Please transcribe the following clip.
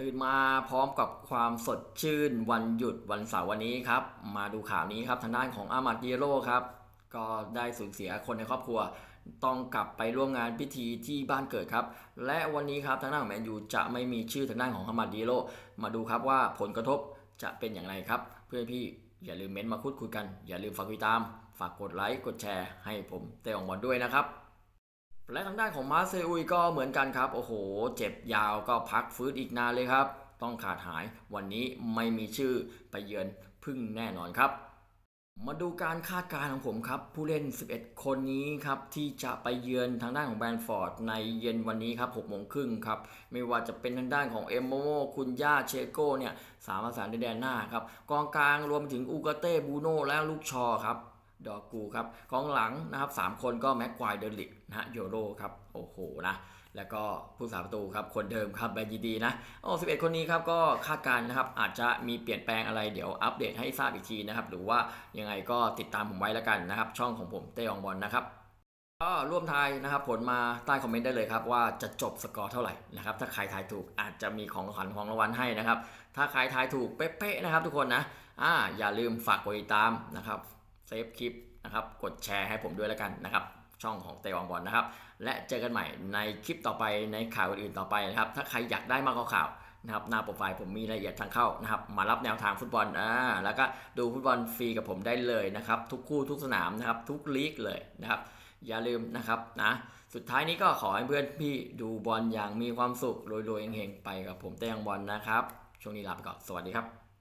ตื่นมาพร้อมกับความสดชื่นวันหยุดวันเสาร์วันนี้ครับ มาดูข่าวนี้ครับทางด้านของอามัดเยโรครับก็ได้สูญเสียคนในครอบครัว ต้องกลับไปร่วมงานพิธีที่บ้านเกิดครับ และวันนี้ครับทางด้านของแมนยูจะไม่มีชื่อทางด้านของอามัดเยโรมาดูครับว่าผลกระทบจะเป็นอย่างไรครับ เพื่อนพี่อย่าลืมเม้นต์มาพูดคุยกัน อย่าลืมฝากติดตาม ฝากกดไลค์กดแชร์ให้ผมเตะอองบอลด้วยนะครับ และทางด้านของมาเซอุยก็เหมือนกันครับ โอ้โห เจ็บยาวก็พักฟื้นอีกนานเลยครับ ต้องขาดหายวันนี้ไม่มีชื่อไปเยือนพึ่งแน่นอนครับ มาดูการคาดการณ์ของผมครับ ผู้เล่น 11 คนนี้ครับ ที่จะไปเยือนทางด้านของแบรนด์ฟอร์ดในเย็นวันนี้ครับ6โมงครึ่งครับ ไม่ว่าจะเป็นทางด้านของเอมโมโมคุณย่าเชโก้เนี่ยสามประสานในแดนหน้าครับกองกลางรวมถึงอูกาเต้บูโนและลูกชอครับ ดอกูครับกองหลังนะครับสามคนก็แม็กควายเดลิกนะฮะโยโรครับโอ้โหนะแล้วก็ผู้สาประตูครับคนเดิมครับแบนยีดีนะโอ้11คนนี้ครับก็คาดการณ์นะครับอาจจะมีเปลี่ยนแปลงอะไรเดี๋ยวอัปเดตให้ทราบอีกทีนะครับหรือว่ายังไงก็ติดตามผมไว้แล้วกันนะครับช่องของผมเต้องบอลนะครับก็ร่วมทายนะครับผลมาใต้คอมเมนต์ได้เลยครับว่าจะจบสกอร์เท่าไหร่นะครับถ้าใครทายถูกอาจจะมีของขวัญของรางวัลให้นะครับถ้าใครทายถูกเป๊ะๆนะครับทุกคนนะอ่าอย่าลืมฝากกดติดตามนะครับ ฟคลิปนะครับกดแชร์ให้ผมด้วยแล้วกันนะครับช่องของเตวังบอลนะครับ และเจอกันใหม่ในคลิปต่อไปในข่าวอื่นต่อไปนะครับ ถ้าใครอยากได้มากกว่าข่าวนะครับหน้าโปรไฟล์ผมมีรายละเอียดทางเข้านะครับมารับแนวทางฟุตบอลอ่าแล้วก็ดูฟุตบอลฟรีกับผมได้เลยนะครับ ทุกคู่ทุกสนามนะครับ ทุกลีกเลยนะครับ อย่าลืมนะครับนะสุดท้ายนี้ก็ขอให้เพื่อนพี่ดูบอลอย่างมีความสุขรวยๆเฮงๆไปกับผมเตยังบอลนะครับ ช่วงนี้ลาไปก่อนสวัสดีครับ